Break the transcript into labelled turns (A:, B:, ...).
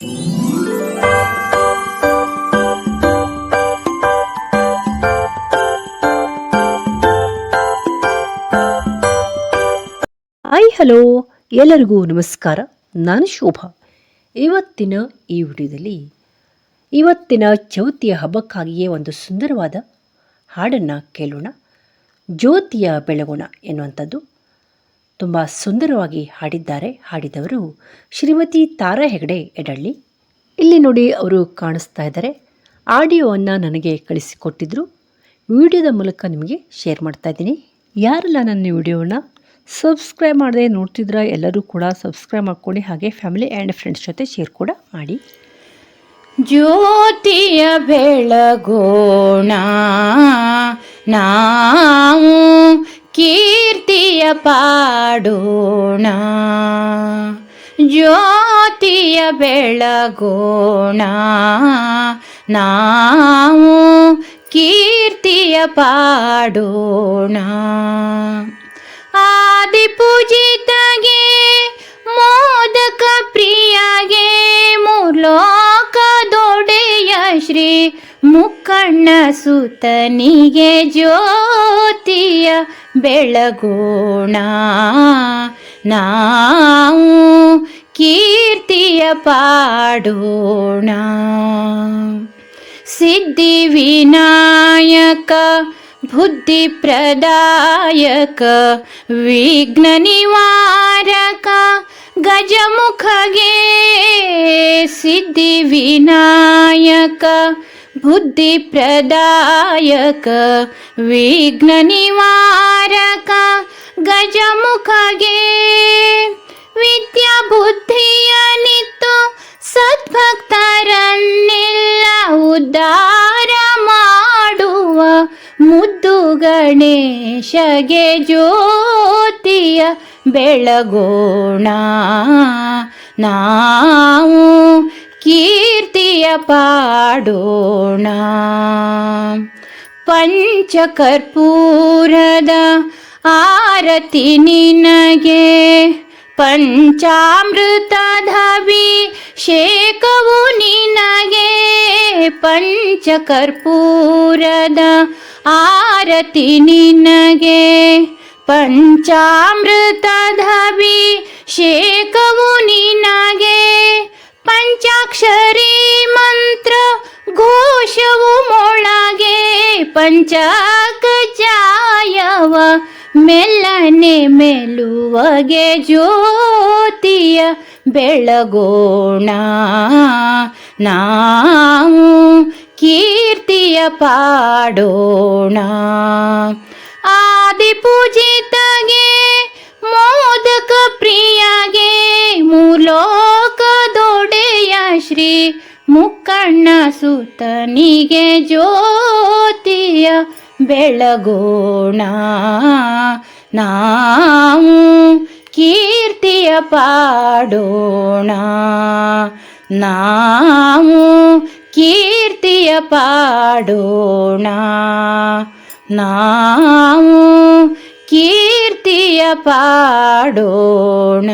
A: Hi, hello. ಎಲ್ಲರಿಗೂ ನಮಸ್ಕಾರ. ನಾನು ಶೋಭಾ. ಇವತ್ತಿನ ಈ ವಿಡಿಯೋದಲ್ಲಿ ಇವತ್ತಿನ ಚೌತಿಯ ಹಬ್ಬಕ್ಕಾಗಿಯೇ ಒಂದು ಸುಂದರವಾದ ಹಾಡನ್ನು ಕೇಳೋಣ. ಜ್ಯೋತಿಯ ಬೆಳಗೋಣ ಎನ್ನುವಂಥದ್ದು. ತುಂಬ ಸುಂದರವಾಗಿ ಹಾಡಿದ್ದಾರೆ, ಹಾಡಿದವರು ಶ್ರೀಮತಿ ತಾರಾ ಹೆಗಡೆ ಎಡಳ್ಳಿ. ಇಲ್ಲಿ ನೋಡಿ ಅವರು ಕಾಣಿಸ್ತಾ ಇದ್ದಾರೆ. ಆಡಿಯೋವನ್ನು ನನಗೆ ಕಳಿಸಿಕೊಟ್ಟಿದ್ದರು ವಿಡಿಯೋದ ಮೂಲಕ ನಿಮಗೆ ಶೇರ್ ಮಾಡ್ತಾ ಇದ್ದೀನಿ. ಯಾರೆಲ್ಲ ನನ್ನ ವಿಡಿಯೋನ ಸಬ್ಸ್ಕ್ರೈಬ್ ಮಾಡದೆ ನೋಡ್ತಿದ್ರ ಎಲ್ಲರೂ ಕೂಡ ಸಬ್ಸ್ಕ್ರೈಬ್ ಮಾಡ್ಕೊಳ್ಳಿ, ಹಾಗೆ ಫ್ಯಾಮಿಲಿ ಆ್ಯಂಡ್ ಫ್ರೆಂಡ್ಸ್ ಜೊತೆ ಶೇರ್ ಕೂಡ ಮಾಡಿ.
B: ಜ್ಯೋತಿಯ ಬೆಳಗೋಣ, ನಾವು ಕೀರ್ತಿಯ ಪಾಡೋಣ. ಜ್ಯೋತಿಯ ಬೆಳಗೋಣ. ನಾವು ಕೀರ್ತಿಯ ಪಾಡೋಣ. ಆದಿಪೂಜಿತಗೆ ಮುಕ್ಕಣ್ಣ ಸುತನಿಗೆ ಜ್ಯೋತಿಯ ಬೆಳಗೋಣ. ನಾವು ಕೀರ್ತಿಯ ಪಾಡೋಣ. ಸಿದ್ಧಿ ವಿನಾಯಕ, ಬುದ್ಧಿ ಪ್ರದಾಯಕ, ವಿಘ್ನ ನಿವಾರಕ, ಗಜಮುಖಗೆ ಸಿದ್ಧಿ ವಿನಾಯಕ ಗಜಮುಖಗೆ. ವಿದ್ಯಾ ಬುದ್ಧಿಯ ನಿತ್ತು ಸದ್ಭಕ್ತರನ್ನೆಲ್ಲ ಉದ್ಧಾರ ಮಾಡುವ ಮುದ್ದು ಗಣೇಶಗೆ ಜ್ಯೋತಿಯ ಬೆಳಗೋಣ. ನಾವು ಕೀರ್ತಿಯ ಪಾಡೋಣ ಪಂಚಕರ್ಪೂರದ ಆರತಿ ನಿನಗೆ ಪಂಚಾಮೃತಧಭಿಷೇಕವು ನಿನಗೆ ಪಂಚಕರ್ಪೂರದ ಆರತಿ ನಿನಗೆ ಪಂಚಾಮೃತಧಭಿಷೇಕವು ನಿನಗೆ ಪಂಚಕಜಾಯವ ಮೆಲ್ಲನೆ ಮೆಲುವಗೆ ಜ್ಯೋತಿಯ ಬೆಳಗೋಣ. ನಾವು ಕೀರ್ತಿಯ ಪಾಡೋಣ. ಆದಿಪೂಜಿತಗೆ ಮೋದಕ ಸುತನಿಗೆ ಜ್ಯೋತಿಯ ಬೆಳಗೋಣ. ನಾವು ಕೀರ್ತಿಯ ಪಾಡೋಣ. ನಾವು ಕೀರ್ತಿಯ ಪಾಡೋಣ. ನಾವು ಕೀರ್ತಿಯ ಪಾಡೋಣ.